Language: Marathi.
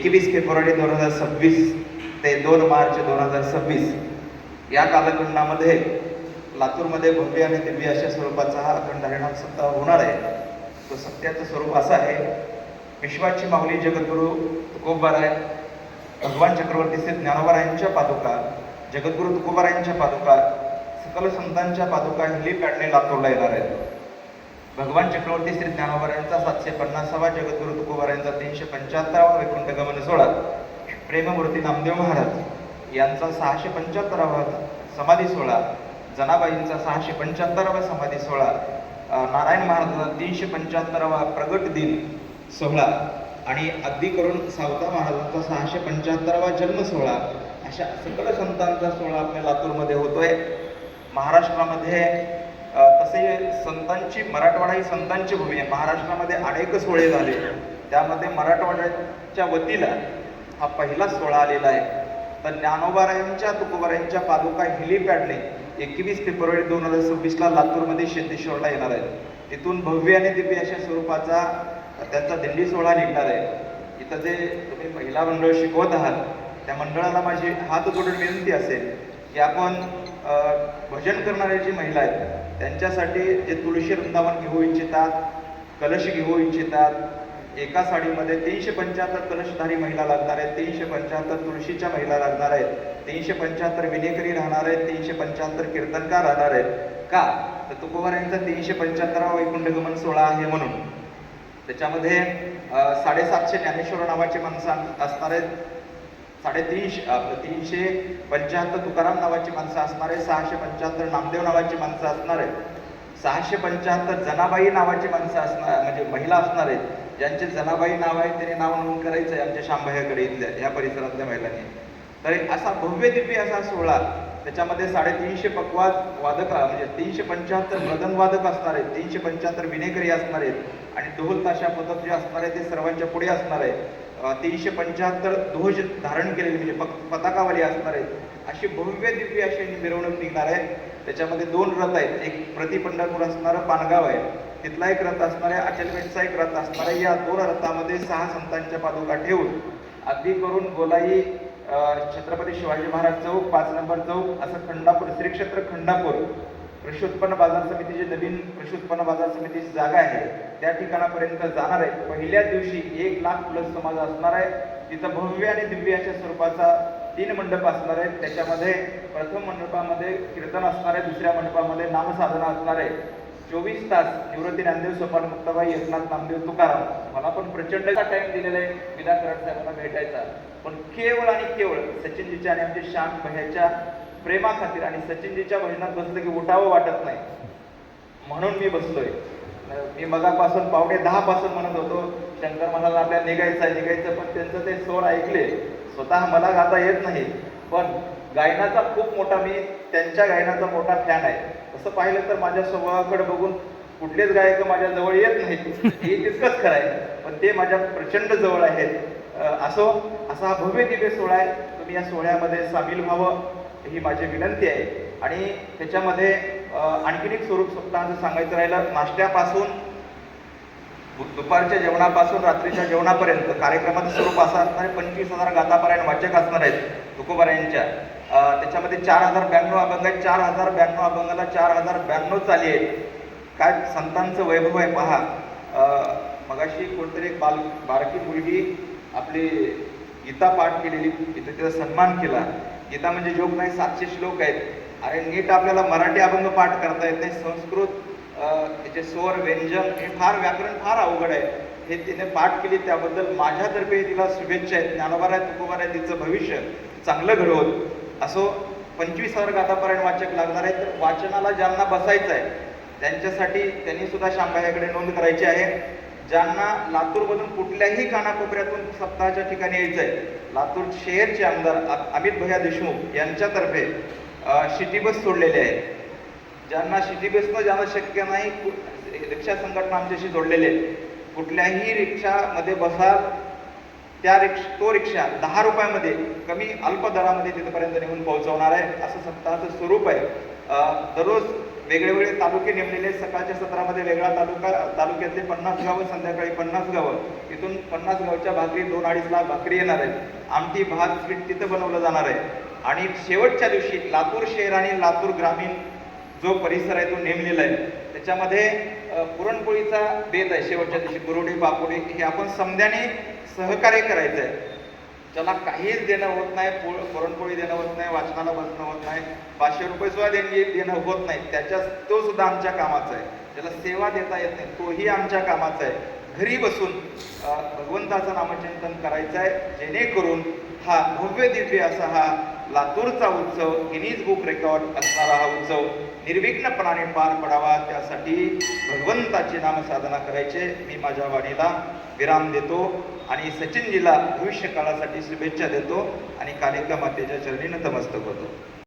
एकवीस फेब्रुवारी दोन हजार सव्वीस ते दोन मार्च दोन हजार सव्वीस या कालखंडामध्ये लातूरमध्ये भव्य आणि दिव्य अशा स्वरूपाचा हा अखंड हरिणाम सप्ताह होणार आहे. तो सत्याचं स्वरूप असं आहे. विश्वाची माऊली जगद्गुरू तुकोबाराय भगवान चक्रवर्ती श्री ज्ञानोबारायांच्या पादुका जगद्गुरू तुकोबारायांच्या पादुका सकल संतांच्या पादुका हेलिपॅडने लातूरला येणार आहेत. भगवान चक्रवर्ती श्री ज्ञानोबारायांचा सातशे पन्नासावा जगद्गुरु तुकोबारायांचा तीनशे पंच्याहत्तरावा वैकुंठ गमन सोहळा प्रेममूर्ती नामदेव महाराज यांचा सहाशे पंच्याहत्तरावा समाधी सोहळा जनाबाईंचा सहाशे पंच्याहत्तरावा समाधी सोहळा नारायण महाराजांचा तीनशे पंच्याहत्तरावा प्रगट दिन सोहळा आणि अगदी करून सावता महाराजांचा सहाशे पंच्याहत्तरावा जन्म सोहळा अशा सकल संतांचा सोहळा आपल्या लातूरमध्ये होतोय. महाराष्ट्रामध्ये असे संतांची मराठवाडा ही संतांची भूमी आहे. महाराष्ट्रामध्ये अनेक सोहळे झाले. त्यामध्ये मराठवाड्याच्या वतीला हा पहिला सोहळा आलेला आहे. तर ज्ञानोबारायांच्या तुकोबारायांच्या पादुका हेलिपॅडने एकवीस फेब्रुवारी दोन हजार सव्वीसला लातूरमध्ये शेतेश्वरला येणार आहे तिथून भव्य आणि दिव्य अशा स्वरूपाचा त्यांचा दिंडी सोहळा निघणार आहे. इथं जे तुम्ही महिला मंडळ शिकवत आहात त्या मंडळाला माझी हात जोडून विनंती असेल की आपण भजन करणारी जी महिला आहेत त्यांच्यासाठी जे तुळशी वृंदावन घेऊ इच्छितात कलश घेऊ इच्छितात एका साडीमध्ये तीनशे पंच्याहत्तर कलशधारी महिला लागणार आहेत तीनशे पंच्याहत्तर तुळशीच्या महिला लागणार आहेत तीनशे पंच्याहत्तर विनेकरी राहणार आहेत तीनशे पंच्याहत्तर कीर्तनकार राहणार आहेत. का? तर तुकोबार यांचा तीनशे पंच्याहत्तरावा वैकुंठगमन सोहळा आहे म्हणून. त्याच्यामध्ये साडेसातशे ज्ञानेश्वर नावाचे माणसं असणार आहेत. साडेतीनशे आपलं तीनशे पंच्याहत्तर तुकाराम नावाची माणसं असणार आहे सहाशे पंच्याहत्तर नामदेव नावाची माणसं असणार आहेत सहाशे पंच्याहत्तर जनाबाई नावाची माणसं असणार म्हणजे महिला असणार आहेत ज्यांचे जनाबाई नाव आहे त्यांनी नाव नोंद करायचं आहे आमच्या शांभायाकडे इथल्या या परिसरातल्या महिलांनी. तर असा भव्य दिव्य असा सोहळा त्याच्यामध्ये साडेतीनशे पकवाद वादक म्हणजे तीनशे पंच्याहत्तर मदन वादक असणार आहेत तीनशे पंच्याहत्तर विनेकरी असणार आहेत आणि ढोल ताशा पथक जे असणार आहे ते सर्वांच्या पुढे असणार आहे. तीनशे पंच्याहत्तर ध्वज धारण केलेले म्हणजे पक- पताकावाली असणार आहेत. अशी भव्य दिव्य अशी मिरवणूक निघणार आहे. त्याच्यामध्ये दोन रथ आहेत. एक प्रति पंढरपूर असणारं पानगाव आहे. तिथला एक रथ असणार आहे अचलमेटचा एक रथ असणार आहे. या दोन रथामध्ये सहा संतांच्या पादुका ठेवून अगदी करून गोलाई छत्रपती शिवाजी महाराज चौक पाच नंबर चौक असं खंडापूर श्रीक्षेत्र खंडापूर कृषी उत्पन्न बाजार समितीची नवीन कृषी उत्पन्न बाजार समितीची जागा आहे त्या ठिकाणापर्यंत जाणार आहे. पहिल्या दिवशी एक लाख प्लस समाज असणार आहे. तिथं भव्य आणि दिव्य अशा स्वरूपाचा तीन मंडप असणार आहेत. त्याच्यामध्ये प्रथम मंडपामध्ये कीर्तन असणार आहे. दुसऱ्या मंडपामध्ये नामसाधना असणार आहे. चोवीस तास निवृत्ती नामदेव सोपान मुक्ताबाई एकनाथ नामदेव तुकाराम. मला पण प्रचंड टाइम दिलेला आहे विदा कराड साहेबांना भेटायचा. पण केवळ आणि केवळ सचिनजीच्या आणि आमच्या श्याम भयाच्या प्रेमाखातीर आणि सचिनजीच्या भजनात बसलं की उठावं वाटत नाही. म्हणून मी बसलोय. मी मगापासून पावणे दहा पासून म्हणत होतो शंकर मला आपल्याला निघायचं निघायचं पण त्यांचं ते स्वर ऐकले. स्वतः मला गाता येत नाही. पण गायनाचा खूप मोठा मी त्यांच्या गायनाचा मोठा फॅन आहे. तसं पाहिलं तर माझ्या स्वभावाकडे बघून कुठलेच गायक माझ्या जवळ येत नाहीत. हे तितकंच खरं आहे. पण ते माझ्या प्रचंड जवळ आहेत. असो असा हा भव्य दिव्य सोहळा आहे. तुम्ही या सोहळ्यामध्ये सामील व्हावं. ही माझी विनंती आहे. आणि त्याच्यामध्ये आणखीन एक स्वरूप सप्ताहाचं सांगायचं राहिलं नाश्त्यापासून दुपारच्या जेवणापासून रात्रीच्या जेवणापर्यंत कार्यक्रमाचं स्वरूप असं असणार आहे पंचवीस हजार गातापारायण वाचक असणार आहेत तुकोबारायांच्या. त्याच्यामध्ये चार हजार ब्याण्णव अभंग आहेत चार हजार ब्याण्णव अभंगाला चार हजार ब्याण्णव चाली आहेत. काय संतांचं वैभव आहे पहा. मगाशी कोणतरी एक बाल बारकी मुलगी आपली गीता पाठ केलेली इथं तिचा सन्मान केला. गीता म्हणजे योग नाही सातशे श्लोक आहेत. अरे नीट आपल्याला मराठी अभंग पाठ करता येत नाही संस्कृत त्याचे स्वर व्यंजन हे फार व्याकरण फार अवघड आहे. हे तिने पाठ केली त्याबद्दल माझ्यातर्फे तिला शुभेच्छा आहेत. ज्ञानोबार आहे तुकोबार आहे तिचं भविष्य चांगलं घडवत असो पंचवीस वर्ग आतापर्यंत वाचक लागणार आहे तर वाचनाला ज्यांना बसायचं आहे त्यांच्यासाठी त्यांनी सुद्धा शांबाह्याकडे नोंद करायची आहे. ज्यांना लातूरमधून कुठल्याही कानाकोपऱ्यातून सप्ताहाच्या ठिकाणी यायचं आहे लातूर शहरचे आमदार अमित भैया देशमुख यांच्यातर्फे शिटी सिटी बस सोडलेली आहे. ज्यांना सिटी बसनं जाणं शक्य नाही रिक्षा संघटना आमच्याशी जोडलेले आहे. कुठल्याही रिक्षामध्ये बसा त्या रिक्ष तो रिक्षा दहा रुपयामध्ये कमी अल्प दरामध्ये तिथपर्यंत नेऊन पोहोचवणार आहे असं सप्ताहाचं स्वरूप आहे. दररोज वेगळे वेगळे तालुके नेमलेले सकाळच्या सत्रामध्ये वेगळा तालुका तालुक्यातले पन्नास गावं संध्याकाळी पन्नास गावं. तिथून पन्नास गावच्या भाकरी दोन अडीच लाख भाकरी येणार आहेत. आमटी भात स्वीट तिथं बनवलं जाणार आहे. आणि शेवटच्या दिवशी लातूर शहर आणि लातूर ग्रामीण जो परिसर आहे तो नेमलेला आहे. त्याच्यामध्ये पुरणपोळीचा बेत आहे. शेवटच्या दिवशी बुरोडी बापोडी हे आपण समध्याने सहकार्य करायचं आहे ज्याला काहीच देणं होत नाही पो पुरणपोळी देणं होत नाही वाचनाला बसणं होत नाही पाचशे रुपये सुद्धा देणगी देणं होत नाही. त्याच्या तो सुद्धा आमच्या कामाचा आहे. ज्याला सेवा देता येत नाही तोही आमच्या कामाचा आहे. घरी बसून भगवंताचं नामचिंतन करायचं आहे. जेणेकरून हा भव्य दिव्य असा हा लातूरचा उत्सव गिनीज बुक रेकॉर्ड असणारा हा उत्सव निर्विघ्नपणाने पार पडावा. त्यासाठी भगवंताची नामसाधना करायचे. मी माझ्या वाणीला विराम देतो आणि सचिनजीला भविष्यकाळासाठी शुभेच्छा देतो आणि कालिका मातेच्या चरणी नतमस्तक होतो.